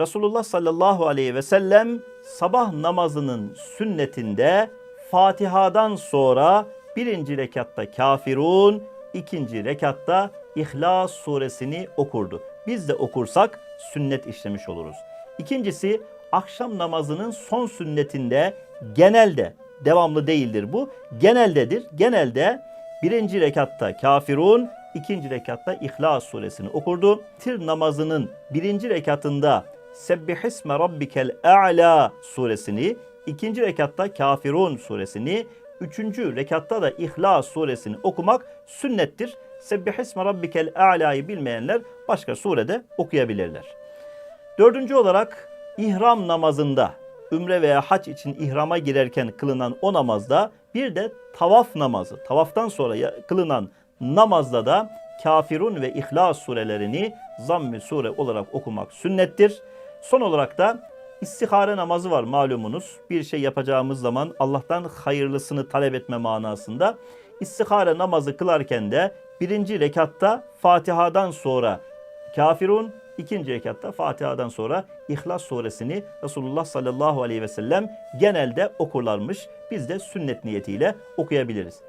Resulullah sallallahu aleyhi ve sellem sabah namazının sünnetinde Fatiha'dan sonra birinci rekatta kafirun, ikinci rekatta İhlas suresini okurdu. Biz de okursak sünnet işlemiş oluruz. İkincisi akşam namazının son sünnetinde genelde devamlı değildir bu. Geneldedir. Genelde birinci rekatta kafirun, ikinci rekatta İhlas suresini okurdu. Tir namazının birinci rekatında Sebbihisme Rabbikel A'la suresini, ikinci rekatta Kafirun suresini, üçüncü rekatta da İhlas suresini okumak sünnettir. Sebbihisme Rabbikel A'la'yı bilmeyenler başka surede okuyabilirler. Dördüncü olarak ihram namazında, ümre veya hac için ihrama girerken kılınan o namazda bir de tavaf namazı, tavaftan sonra kılınan namazda da Kafirun ve İhlas surelerini zamm-ı sure olarak okumak sünnettir. Son olarak da istihare namazı var malumunuz. Bir şey yapacağımız zaman Allah'tan hayırlısını talep etme manasında. İstihare namazı kılarken de birinci rekatta Fatiha'dan sonra Kafirun, ikinci rekatta Fatiha'dan sonra İhlas suresini Resulullah sallallahu aleyhi ve sellem genelde okurlarmış. Biz de sünnet niyetiyle okuyabiliriz.